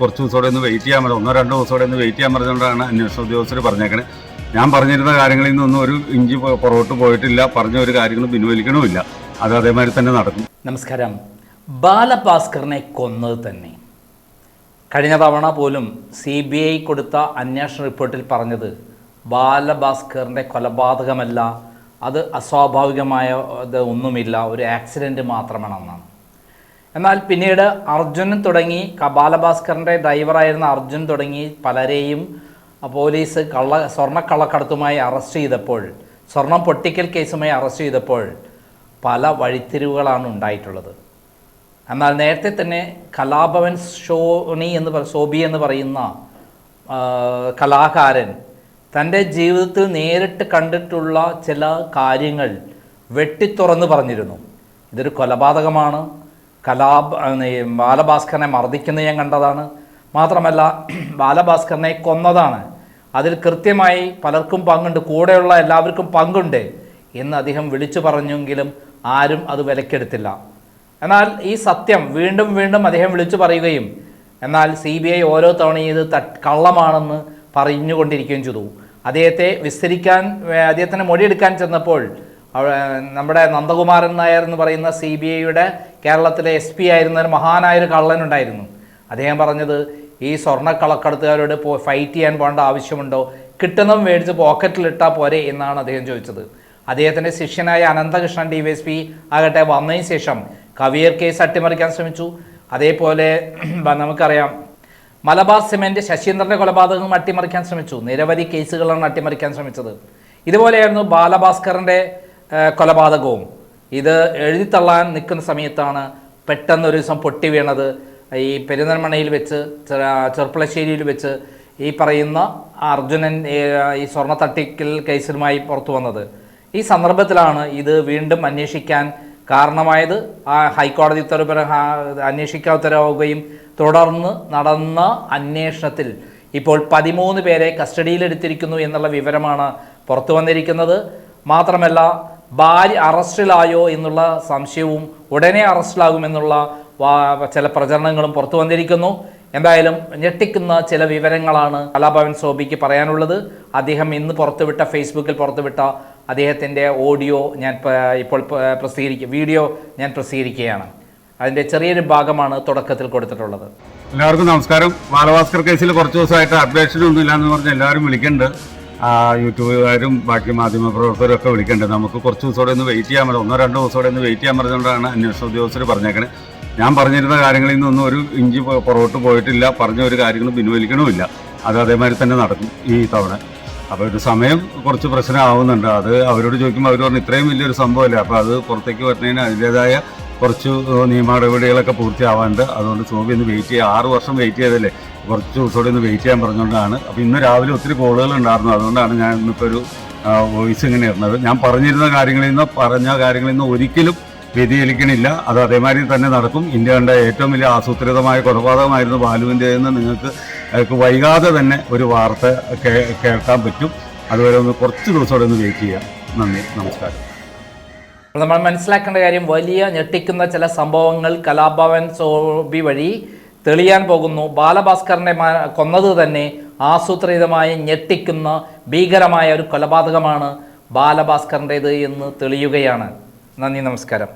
കുറച്ച് ദിവസത്തോടെ ഒന്ന് വെയിറ്റ് ചെയ്യാൻ പറഞ്ഞു. ഒന്നോ രണ്ടോ ദിവസത്തോടെ ഒന്ന് വെയിറ്റ് ചെയ്യാൻ പറഞ്ഞുകൊണ്ടാണ് അന്വേഷണ ഉദ്യോഗസ്ഥർ പറഞ്ഞേക്കണേ. ഞാൻ പറഞ്ഞിരുന്ന കാര്യങ്ങളിൽ നിന്നൊന്നും ഒരു ഇഞ്ചി പുറകോട്ട് പോയിട്ടില്ല. പറഞ്ഞ ഒരു കാര്യങ്ങളും പിൻവലിക്കണമില്ല അത് അതേമാതിരി തന്നെ നടക്കും. നമസ്കാരം. ബാലഭാസ്കറിനെ കൊന്നത് തന്നെ. കഴിഞ്ഞ തവണ പോലും സി ബി ഐ കൊടുത്ത അന്വേഷണ റിപ്പോർട്ടിൽ പറഞ്ഞത് ബാലഭാസ്കറിന്റെ കൊലപാതകമല്ല അത് അസ്വാഭാവികമായ ഒന്നുമില്ല ഒരു ആക്സിഡന്റ് മാത്രമാണെന്നാണ്. എന്നാൽ പിന്നീട് അർജുനൻ തുടങ്ങി കപാലഭാസ്കറിന്റെ ഡ്രൈവറായിരുന്ന അർജുൻ തുടങ്ങി പലരെയും പോലീസ് കള്ള സ്വർണക്കള്ളക്കടത്തുമായി അറസ്റ്റ് ചെയ്തപ്പോൾ സ്വർണം പൊട്ടിക്കൽ കേസുമായി അറസ്റ്റ് ചെയ്തപ്പോൾ പല വഴിത്തിരിവുകളാണ് ഉണ്ടായിട്ടുള്ളത്. എന്നാൽ നേരത്തെ തന്നെ കലാഭവൻ ഷോണി എന്ന് പറ സോബി എന്ന് പറയുന്ന കലാകാരൻ തന്റെ ജീവിതത്തിൽ നേരിട്ട് കണ്ടിട്ടുള്ള ചില കാര്യങ്ങൾ വെട്ടിത്തുറന്ന് പറഞ്ഞിരുന്നു. ഇതൊരു കൊലപാതകമാണ്. കലാ ബാലഭാസ്കറിനെ മർദ്ദിക്കുന്ന ഞാൻ കണ്ടതാണ്. മാത്രമല്ല ബാലഭാസ്കറിനെ കൊന്നതാണ്. അതിൽ കൃത്യമായി പലർക്കും പങ്കുണ്ട് കൂടെയുള്ള എല്ലാവർക്കും പങ്കുണ്ട് എന്ന് അദ്ദേഹം വിളിച്ചു പറഞ്ഞെങ്കിലും ആരും അത് വിലക്കെടുത്തില്ല. എന്നാൽ ഈ സത്യം വീണ്ടും വീണ്ടും അദ്ദേഹം വിളിച്ചു പറയുകയും എന്നാൽ സി ബി ഐ ഓരോ തവണയും ഇത് ത കള്ളമാണെന്ന് പറഞ്ഞുകൊണ്ടിരിക്കുകയും ചെയ്തു. അദ്ദേഹത്തെ വിസ്തരിക്കാൻ അദ്ദേഹത്തിന് മൊഴിയെടുക്കാൻ ചെന്നപ്പോൾ നമ്മുടെ നന്ദകുമാരൻ നായർ എന്ന് പറയുന്ന സി ബി ഐയുടെ കേരളത്തിലെ എസ് പി ആയിരുന്ന ഒരു മഹാനായൊരു കള്ളനുണ്ടായിരുന്നു. അദ്ദേഹം പറഞ്ഞത് ഈ സ്വർണക്കളക്കടത്തുകാരോട് പോ ഫൈറ്റ് ചെയ്യാൻ പോകേണ്ട ആവശ്യമുണ്ടോ? കിട്ടുന്നതും മേടിച്ച് പോക്കറ്റിലിട്ടാൽ പോരെ എന്നാണ് അദ്ദേഹം ചോദിച്ചത്. അദ്ദേഹത്തിന്റെ ശിഷ്യനായ Ananthakrishnan D Y S P ആകട്ടെ വന്നതിന് ശേഷം കവിയർ കേസ് അട്ടിമറിക്കാൻ ശ്രമിച്ചു. അതേപോലെ നമുക്കറിയാം മലബാർ സിമെന്റ് ശശീന്ദ്രന്റെ കൊലപാതകം അട്ടിമറിക്കാൻ ശ്രമിച്ചു. നിരവധി കേസുകളാണ് അട്ടിമറിക്കാൻ ശ്രമിച്ചത്. ഇതുപോലെയായിരുന്നു ബാലഭാസ്കറിന്റെ ഏഹ്, കൊലപാതകവും. ഇത് എഴുതിത്തള്ളാൻ നിൽക്കുന്ന സമയത്താണ് പെട്ടെന്ന് ഒരു ദിവസം പൊട്ടി വീണത്. ഈ പെരുന്തൽമണയിൽ വെച്ച് ചെറുപ്പളശ്ശേരിയിൽ വെച്ച് ഈ പറയുന്ന അർജുനൻ ഈ സ്വർണ തട്ടിക്കൽ കേസുമായി പുറത്തു വന്നത്. ഈ സന്ദർഭത്തിലാണ് ഇത് വീണ്ടും അന്വേഷിക്കാൻ കാരണമായത്. ആ ഹൈക്കോടതി ഉത്തരവ് അന്വേഷിക്കാൻ ഉത്തരവാകുകയും തുടർന്ന് നടന്ന അന്വേഷണത്തിൽ ഇപ്പോൾ പതിമൂന്ന് പേരെ കസ്റ്റഡിയിലെടുത്തിരിക്കുന്നു എന്നുള്ള വിവരമാണ് പുറത്തു വന്നിരിക്കുന്നത്. മാത്രമല്ല ഭാര്യ അറസ്റ്റിലായോ എന്നുള്ള സംശയവും ഉടനെ അറസ്റ്റിലാകുമെന്നുള്ള ചില പ്രചരണങ്ങളും പുറത്തു വന്നിരിക്കുന്നു. എന്തായാലും ഞെട്ടിക്കുന്ന ചില വിവരങ്ങളാണ് കലാഭവൻ സോബിക്ക് പറയാനുള്ളത്. അദ്ദേഹം ഇന്ന് പുറത്തുവിട്ട ഫേസ്ബുക്കിൽ പുറത്തുവിട്ട അദ്ദേഹത്തിന്റെ ഓഡിയോ ഞാൻ ഇപ്പോൾ പ്രസിദ്ധീകരിക്കുക വീഡിയോ ഞാൻ പ്രസിദ്ധീകരിക്കുകയാണ്. അതിന്റെ ചെറിയൊരു ഭാഗമാണ് തുടക്കത്തിൽ കൊടുത്തിട്ടുള്ളത്. എല്ലാവർക്കും നമസ്കാരം. ബാലഭാസ്കർ കേസിൽ കുറച്ച് ദിവസമായിട്ട് അപ്ഡേഷൻ ഒന്നും ഇല്ലാന്ന് പറഞ്ഞ് എല്ലാവരും വിളിക്കുന്നുണ്ട്. യൂട്യൂബുകാരും ബാക്കി മാധ്യമ പ്രവർത്തകരും ഒക്കെ വിളിക്കേണ്ടത് നമുക്ക് കുറച്ച് ദിവസത്തോടെ ഒന്ന് വെയിറ്റ് ചെയ്യാൻ പറ്റും ഒന്നോ രണ്ടോ ദിവസത്തോടെ ഒന്ന് വെയിറ്റ് ചെയ്യാൻ പറഞ്ഞുകൊണ്ടാണ് അന്വേഷണ ഉദ്യോഗസ്ഥർ പറഞ്ഞേക്കണേ. ഞാൻ പറഞ്ഞിരുന്ന കാര്യങ്ങളിൽ നിന്നൊന്നും ഒരു ഇഞ്ചി പുറകോട്ട് പോയിട്ടില്ല. പറഞ്ഞ ഒരു കാര്യങ്ങളും പിൻവലിക്കണമില്ല. അത് അതേമാതിരി തന്നെ നടക്കും ഈ തവണ. അപ്പോൾ ഒരു സമയം കുറച്ച് പ്രശ്നമാവുന്നുണ്ട്. അത് അവരോട് ചോദിക്കുമ്പോൾ അവർ പറഞ്ഞു ഇത്രയും വലിയൊരു സംഭവമല്ലേ അപ്പോൾ അത് പുറത്തേക്ക് വരുന്നതിന് അതിന്റേതായ കുറച്ച് നിയമ നടപടികളൊക്കെ പൂർത്തിയാവാണ്ട് അതുകൊണ്ട് സോബി ഒന്ന് വെയിറ്റ് ചെയ്യുക ആറ് വർഷം വെയിറ്റ് ചെയ്തല്ലേ കുറച്ച് ദിവസത്തോടെ ഒന്ന് വെയിറ്റ് ചെയ്യാൻ പറഞ്ഞുകൊണ്ടാണ്. അപ്പോൾ ഇന്ന് രാവിലെ ഒത്തിരി കോളുകൾ ഉണ്ടായിരുന്നു. അതുകൊണ്ടാണ് ഞാൻ ഇന്നിപ്പോൾ ഒരു വോയിസ് ഇങ്ങനെ ഇടുന്നത്. ഞാൻ പറഞ്ഞിരുന്ന കാര്യങ്ങളിൽ നിന്ന് പറഞ്ഞ കാര്യങ്ങളിൽ നിന്ന് ഒരിക്കലും വ്യതിചലിക്കണില്ല. അത് അതേമാതിരി തന്നെ നടക്കും. ഇന്ത്യ കണ്ട ഏറ്റവും വലിയ ആസൂത്രിതമായ കൊലപാതകമായിരുന്നു ബാലുവിന്റെ എന്ന് നിങ്ങൾക്ക് വൈകാതെ തന്നെ ഒരു വാർത്ത കേൾക്കാൻ പറ്റും. അതുവരെ ഒന്ന് കുറച്ച് ദിവസത്തോടെ ഒന്ന് വെയിറ്റ് ചെയ്യാം. നന്ദി. നമസ്കാരം. അപ്പോൾ നമ്മൾ മനസ്സിലാക്കേണ്ട കാര്യം വലിയ ഞെട്ടിക്കുന്ന ചില സംഭവങ്ങൾ കലാഭവൻ സോബി വഴി തെളിയാൻ പോകുന്നു. ബാലഭാസ്കറിനെ കൊന്നത് തന്നെ ആസൂത്രിതമായി ഞെട്ടിക്കുന്ന ഭീകരമായ ഒരു കൊലപാതകമാണ് ബാലഭാസ്കറിന്റേത് എന്ന് തെളിയുകയാണ്. നന്ദി നമസ്കാരം.